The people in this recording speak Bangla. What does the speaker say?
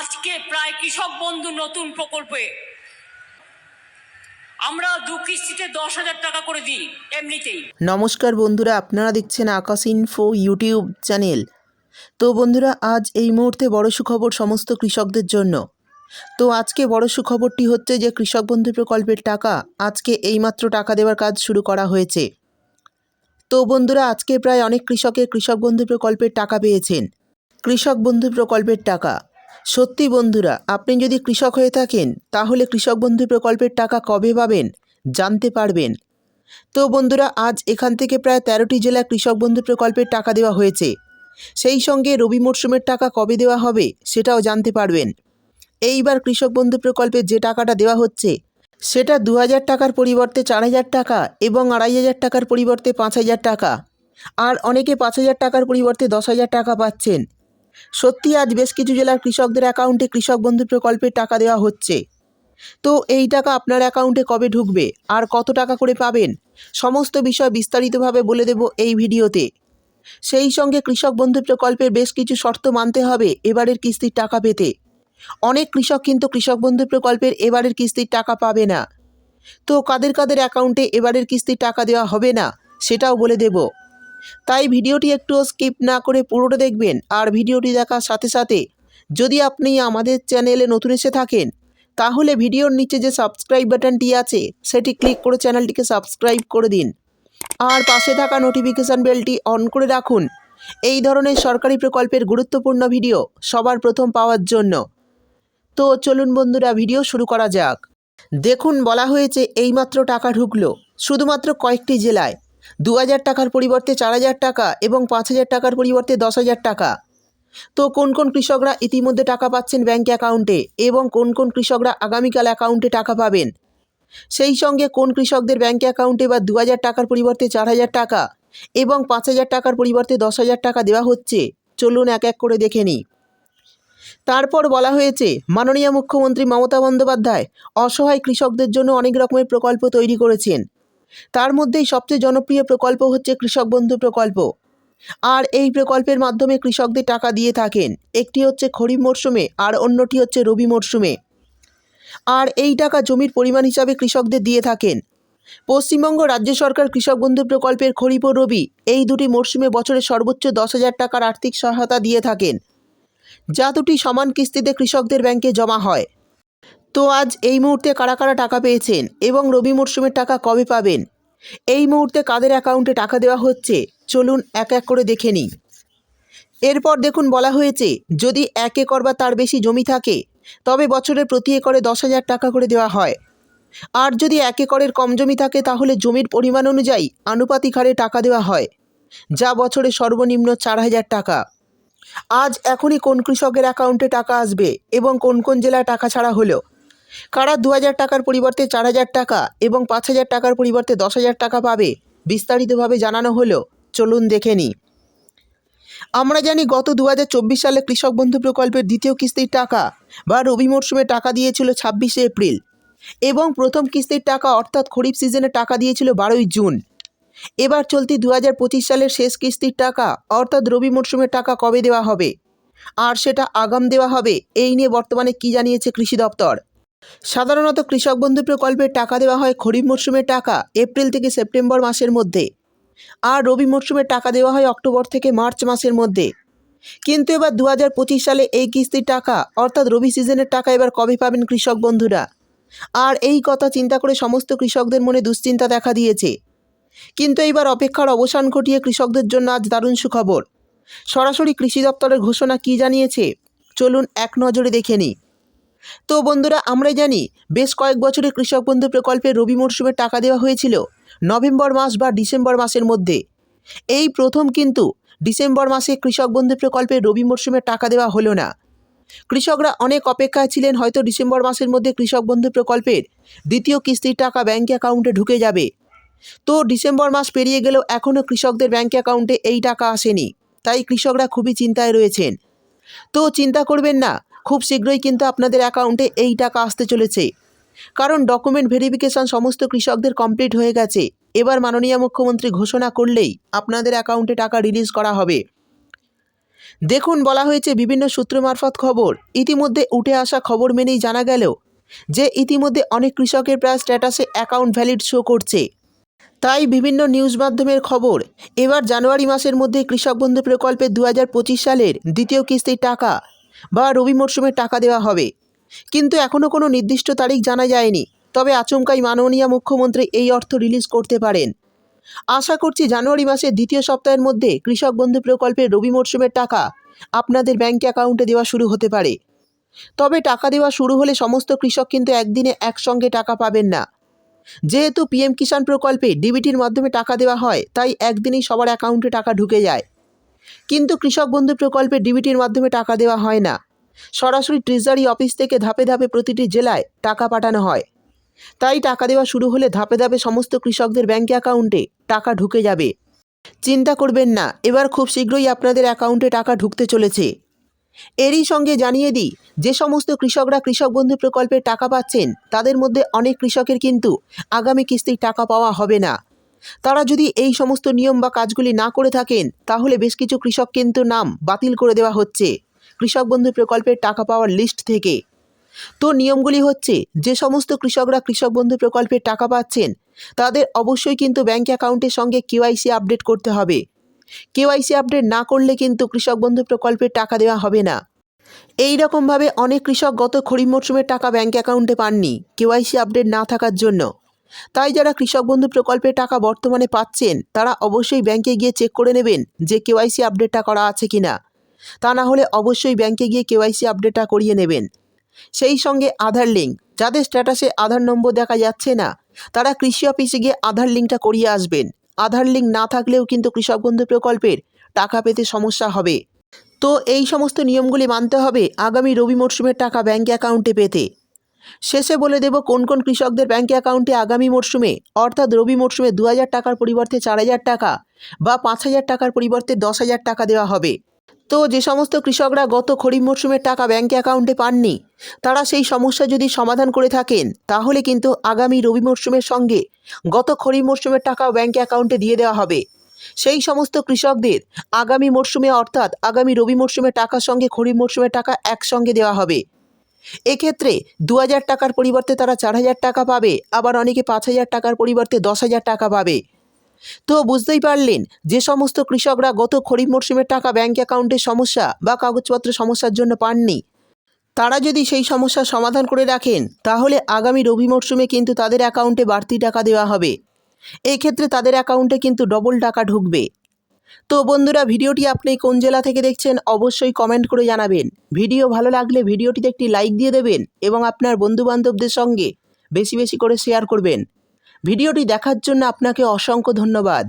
আজকে প্রায় কৃষক বন্ধু নতুন প্রকল্পে। আমরা দু কিস্তিতে দশ হাজার টাকা করে দিই এমনিতেই। নমস্কার বন্ধুরা, আপনারা দেখছেন আকাশ ইনফো ইউটিউব চ্যানেল। তো বন্ধুরা, আজ এই মুহূর্তে বড় সুখবর সমস্ত কৃষকদের জন্য। তো আজকে বড় সুখবরটি হচ্ছে যে, কৃষক বন্ধু প্রকল্পের টাকা আজকে এইমাত্র টাকা দেওয়ার কাজ শুরু করা হয়েছে। তো বন্ধুরা, আজকে প্রায় অনেক কৃষকের কৃষক বন্ধু প্রকল্পের টাকা পেয়েছেন। কৃষক বন্ধু প্রকল্পের টাকা। সত্যি বন্ধুরা, আপনি যদি কৃষক হয়ে থাকেন, তাহলে কৃষক বন্ধু প্রকল্পের টাকা কবে পাবেন জানতে পারবেন। তো বন্ধুরা, আজ এখান থেকে প্রায় তেরোটি জেলায় কৃষক বন্ধু প্রকল্পের টাকা দেওয়া হয়েছে। সেই সঙ্গে রবি মরশুমের টাকা কবে দেওয়া হবে সেটাও জানতে পারবেন। এইবার কৃষক বন্ধু প্রকল্পে যে টাকাটা দেওয়া হচ্ছে, সেটা দু হাজার টাকার পরিবর্তে চার হাজার টাকা এবং আড়াই হাজার টাকার পরিবর্তে পাঁচ হাজার টাকা। আর অনেকে পাঁচ হাজার টাকার পরিবর্তে দশ হাজার টাকা পাচ্ছেন। সত্যি আজ বেশ কিছু জেলার কৃষকদের অ্যাকাউন্টে কৃষক বন্ধু প্রকল্পের টাকা দেওয়া হচ্ছে। তো এই টাকা আপনার অ্যাকাউন্টে কবে ঢুকবে? আর কত টাকা করে পাবেন? সমস্ত বিষয় বিস্তারিতভাবে বলে দেব এই ভিডিওতে। সেই সঙ্গে কৃষক বন্ধু প্রকল্পের বেশ কিছু শর্ত মানতে হবে এবারের কিস্তির টাকা পেতে। অনেক কৃষক কিন্তু কৃষক বন্ধু প্রকল্পের এবারের কিস্তির টাকা পাবে না। তো কাদের কাদের অ্যাকাউন্টে এবারের কিস্তির টাকা দেওয়া হবে না, সেটাও বলে দেব। তাই ভিডিওটি একটু স্কিপ না করে পুরোটা দেখবেন আর ভিডিওটি দেখার সাথে সাথে যদি আপনি আমাদের চ্যানেলে নতুন এসে থাকেন, তাহলে ভিডিওর নিচে যে সাবস্ক্রাইব বাটনটি আছে, সেটি ক্লিক করে চ্যানেলটিকে সাবস্ক্রাইব করে দিন। আর পাশে থাকা নোটিফিকেশান বেলটি অন করে রাখুন। এই ধরনের সরকারি প্রকল্পের গুরুত্বপূর্ণ ভিডিও সবার প্রথম পাওয়ার জন্য। তো চলুন বন্ধুরা, ভিডিও শুরু করা যাক। দেখুন, বলা হয়েছে এইমাত্র টাকা ঢুকলো। শুধুমাত্র কয়েকটি জেলায়। দু হাজার টাকার পরিবর্তে চার হাজার টাকা এবং পাঁচ হাজার টাকার পরিবর্তে দশ হাজার টাকা। তো কোন কোন কৃষকরা ইতিমধ্যে টাকা পাচ্ছেন ব্যাঙ্ক অ্যাকাউন্টে এবং কোন কোন কৃষকরা আগামীকাল অ্যাকাউন্টে টাকা পাবেন? সেই সঙ্গে কোন কৃষকদের ব্যাঙ্ক অ্যাকাউন্টে বা দু হাজার টাকার পরিবর্তে চার হাজার টাকা এবং পাঁচ হাজার টাকার পরিবর্তে দশ হাজার টাকা দেওয়া হচ্ছে? চলুন এক এক করে দেখে নিই। তারপর বলা হয়েছে, মাননীয় মুখ্যমন্ত্রী মমতা বন্দ্যোপাধ্যায় অসহায় কৃষকদের জন্য অনেক রকমের প্রকল্প তৈরি করেছেন। তার মধ্যেই সবচেয়ে জনপ্রিয় প্রকল্প হচ্ছে কৃষক বন্ধু প্রকল্প। আর এই প্রকল্পের মাধ্যমে কৃষকদের টাকা দিয়ে থাকেন। একটি হচ্ছে খরিফ মরশুমে, আর অন্যটি হচ্ছে রবি মরশুমে। আর এই টাকা জমির পরিমাণ হিসাবে কৃষকদের দিয়ে থাকেন। পশ্চিমবঙ্গ রাজ্য সরকার কৃষক বন্ধু প্রকল্পের খরিফ ও রবি এই দুটি মরশুমে বছরে সর্বোচ্চ দশ হাজার টাকার আর্থিক সহায়তা দিয়ে থাকেন। যা দুটি সমান কিস্তিতে কৃষকদের ব্যাংকে জমা হয়। তো আজ এই মুহূর্তে কারা কারা টাকা পেয়েছেন এবং রবি মরশুমের টাকা কবে পাবেন? এই মুহূর্তে কাদের অ্যাকাউন্টে টাকা দেওয়া হচ্ছে? চলুন এক এক করে দেখে নিই। এরপর দেখুন বলা হয়েছে, যদি এক একর বা তার বেশি জমি থাকে, তবে বছরের প্রতি একরে দশ হাজার টাকা করে দেওয়া হয়। আর যদি এক একরের কম জমি থাকে, তাহলে জমির পরিমাণ অনুযায়ী আনুপাতিক হারে টাকা দেওয়া হয়, যা বছরে সর্বনিম্ন চার হাজার টাকা। আজ এখনই কোন কৃষকের অ্যাকাউন্টে টাকা আসবে এবং কোন কোন জেলায় টাকা ছাড়া হলো? কারা দু হাজার টাকার পরিবর্তে চার হাজার টাকা এবং পাঁচ হাজার টাকার পরিবর্তে দশ হাজার টাকা পাবে? বিস্তারিতভাবে জানানো হলো, চলুন দেখে নিই। আমরা জানি গত দু হাজার চব্বিশ সালে কৃষক বন্ধু প্রকল্পের দ্বিতীয় কিস্তির টাকা বা রবি মরশুমে টাকা দিয়েছিল ছাব্বিশে এপ্রিল এবং প্রথম কিস্তির টাকা অর্থাৎ খরিফ সিজনে টাকা দিয়েছিল বারোই জুন। এবার চলতি দু হাজার পঁচিশ সালের শেষ কিস্তির টাকা অর্থাৎ রবি মরশুমের টাকা কবে দেওয়া হবে? আর সেটা আগাম দেওয়া হবে? এই নিয়ে বর্তমানে কি জানিয়েছে কৃষি দপ্তর? সাধারণত কৃষক বন্ধু প্রকল্পের টাকা দেওয়া হয় খরিফ মরশুমের টাকা এপ্রিল থেকে সেপ্টেম্বর মাসের মধ্যে। আর রবি মরশুমের টাকা দেওয়া হয় অক্টোবর থেকে মার্চ মাসের মধ্যে। কিন্তু এবার দু হাজার পঁচিশ সালে এই কিস্তির টাকা, অর্থাৎ রবি সিজনের টাকা এবার কবে পাবেন কৃষক বন্ধুরা? আর এই কথা চিন্তা করে সমস্ত কৃষকদের মনে দুশ্চিন্তা দেখা দিয়েছে। কিন্তু এইবার অপেক্ষার অবসান ঘটিয়ে কৃষকদের জন্য আজ দারুণ সুখবর। সরাসরি কৃষি দপ্তরের ঘোষণা কী জানিয়েছে? চলুন এক নজরে দেখে নিই। তো বন্ধুরা আমরা জানি বেশ কয়েক বছরে কৃষক বন্ধু প্রকল্পে রবি মরশুমে টাকা দেওয়া হয়েছিল নভেম্বর মাস বা ডিসেম্বর মাসের মধ্যে। এই প্রথম কিন্তু ডিসেম্বর মাসে কৃষক বন্ধু প্রকল্পে রবি মরশুমে টাকা দেওয়া হলো না। কৃষকরা অনেক অপেক্ষায় ছিলেন, হয়তো ডিসেম্বর মাসের মধ্যে কৃষক বন্ধু প্রকল্পের দ্বিতীয় কিস্তির টাকা ব্যাঙ্ক অ্যাকাউন্টে ঢুকে যাবে। তো ডিসেম্বর মাস পেরিয়ে গেলেও এখনও কৃষকদের ব্যাঙ্ক অ্যাকাউন্টে এই টাকা আসেনি, তাই কৃষকরা খুবই চিন্তায় রয়েছেন। তো চিন্তা করবেন না খুব শীঘ্রই কিন্তু আপনাদের অ্যাকাউন্টে এই টাকা আসতে চলেছে। কারণ ডকুমেন্ট ভেরিফিকেশন সমস্ত কৃষকদের কমপ্লিট হয়ে গেছে। এবার মাননীয় মুখ্যমন্ত্রী ঘোষণা করলেই আপনাদের অ্যাকাউন্টে টাকা রিলিজ করা হবে। দেখুন, বলা হয়েছে বিভিন্ন সূত্র মারফত খবর। ইতিমধ্যে উঠে আসা খবর মেনেই জানা গেল যে ইতিমধ্যে অনেক কৃষকের প্রায় স্ট্যাটাসে অ্যাকাউন্ট ভ্যালিড শো করছে। তাই বিভিন্ন নিউজ মাধ্যমের খবর, এবার জানুয়ারি মাসের মধ্যে কৃষক বন্ধু প্রকল্পের দু সালের দ্বিতীয় কিস্তির টাকা বা রবি মরশুমে টাকা দেওয়া হবে। কিন্তু এখনও কোনো নির্দিষ্ট তারিখ জানা যায়নি। তবে আচমকাই মাননীয় মুখ্যমন্ত্রী এই অর্থ রিলিজ করতে পারেন। আশা করছি জানুয়ারি মাসের দ্বিতীয় সপ্তাহের মধ্যে কৃষক বন্ধু প্রকল্পের রবি মরশুমের টাকা আপনাদের ব্যাঙ্ক অ্যাকাউন্টে দেওয়া শুরু হতে পারে। তবে টাকা দেওয়া শুরু হলে সমস্ত কৃষক কিন্তু একদিনে একসঙ্গে টাকা পাবেন না। যেহেতু পিএম কিষাণ প্রকল্পে ডিবিটির মাধ্যমে টাকা দেওয়া হয়, তাই একদিনেই সবার অ্যাকাউন্টে টাকা ঢুকে যায়। কিন্তু কৃষক বন্ধু প্রকল্পে ডিবিটির মাধ্যমে টাকা দেওয়া হয় না। সরাসরি ট্রেজারি অফিস থেকে ধাপে ধাপে প্রতিটি জেলায় টাকা পাঠানো হয়। তাই টাকা দেওয়া শুরু হলে ধাপে ধাপে সমস্ত কৃষকদের ব্যাঙ্ক অ্যাকাউন্টে টাকা ঢুকে যাবে। চিন্তা করবেন না, এবার খুব শীঘ্রই আপনাদের অ্যাকাউন্টে টাকা ঢুকতে চলেছে। এরই সঙ্গে জানিয়ে দিই, যে সমস্ত কৃষকরা কৃষক বন্ধু প্রকল্পের টাকা পাচ্ছেন, তাদের মধ্যে অনেক কৃষকের কিন্তু আগামী কিস্তির টাকা পাওয়া হবে না। তারা যদি এই সমস্ত নিয়ম বা কাজগুলি না করে থাকেন, তাহলে বেশ কিছু কৃষক কিন্তু নাম বাতিল করে দেওয়া হচ্ছে। কৃষক বন্ধু প্রকল্পের টাকা পাওয়ার লিস্ট থেকে। তো নিয়মগুলি হচ্ছে, যে সমস্ত কৃষকরা কৃষক বন্ধু প্রকল্পের টাকা পাচ্ছেন, তাদের অবশ্যই কিন্তু ব্যাঙ্ক অ্যাকাউন্টের সঙ্গে কেওয়াইসি আপডেট করতে হবে। কেওয়াইসি আপডেট না করলে কিন্তু কৃষক বন্ধু প্রকল্পের টাকা দেওয়া হবে না। এই রকমভাবে অনেক কৃষক গত খরিফ মরশুমের টাকা ব্যাঙ্ক অ্যাকাউন্টে পাননি, কেওয়াইসি আপডেট না থাকার জন্য। তাই যারা কৃষক বন্ধু প্রকল্পের টাকা বর্তমানে পাচ্ছেন, তারা অবশ্যই ব্যাংকে গিয়ে চেক করে নেবেন যে কেওয়াইসি আপডেটটা করা আছে কি না তা না হলে অবশ্যই ব্যাংকে গিয়ে কেওয়াইসি আপডেটটা করিয়ে নেবেন। সেই সঙ্গে আধার লিঙ্ক। যাদের স্ট্যাটাসে আধার নম্বর দেখা যাচ্ছে না, তারা কৃষি অফিসে গিয়ে আধার লিঙ্কটা করিয়ে আসবেন। আধার লিঙ্ক না থাকলেও কিন্তু কৃষক বন্ধু প্রকল্পের টাকা পেতে সমস্যা হবে। তো এই সমস্ত নিয়মগুলি মানতে হবে আগামী রবি মরশুমের টাকা ব্যাঙ্ক অ্যাকাউন্টে পেতে। শেষে বলে দেব কোন কোন কৃষকদের ব্যাঙ্ক অ্যাকাউন্টে আগামী মরশুমে, অর্থাৎ রবি মরশুমে দু হাজার টাকার পরিবর্তে চার হাজার টাকা বা পাঁচ হাজার টাকার পরিবর্তে দশ হাজার টাকা দেওয়া হবে। তো যে সমস্ত কৃষকরা গত খরিফ মরশুমের টাকা ব্যাঙ্ক অ্যাকাউন্টে পাননি, তারা সেই সমস্যা যদি সমাধান করে থাকেন, তাহলে কিন্তু আগামী রবি মরশুমের সঙ্গে গত খরিফ মরশুমের টাকাও ব্যাঙ্ক অ্যাকাউন্টে দিয়ে দেওয়া হবে। সেই সমস্ত কৃষকদের আগামী মরশুমে, অর্থাৎ আগামী রবি মরশুমের টাকার সঙ্গে খরিফ মরশুমের টাকা একসঙ্গে দেওয়া হবে। এক্ষেত্রে দু হাজার টাকার পরিবর্তে তারা চার হাজার টাকা পাবে, আবার অনেকে পাঁচ হাজার টাকার পরিবর্তে দশ হাজার টাকা পাবে। তো বুঝতেই পারলেন, যে সমস্ত কৃষকরা গত খরিফ মরশুমের টাকা ব্যাঙ্ক অ্যাকাউন্টের সমস্যা বা কাগজপত্র সমস্যার জন্য পাননি, তারা যদি সেই সমস্যার সমাধান করে রাখেন, তাহলে আগামী রবি মরশুমে কিন্তু তাদের অ্যাকাউন্টে বাড়তি টাকা দেওয়া হবে। এই ক্ষেত্রে তাদের অ্যাকাউন্টে কিন্তু ডবল টাকা ঢুকবে। তো বন্ধুরা, ভিডিওটি আপনি কোন জেলা থেকে দেখছেন অবশ্যই কমেন্ট করে জানাবেন। ভিডিও ভালো লাগলে ভিডিওটিতে একটি লাইক দিয়ে দেবেন এবং আপনার বন্ধুবান্ধবদের সঙ্গে বেশি বেশি করে শেয়ার করবেন। ভিডিওটি দেখার জন্য আপনাকে অসংখ্য ধন্যবাদ।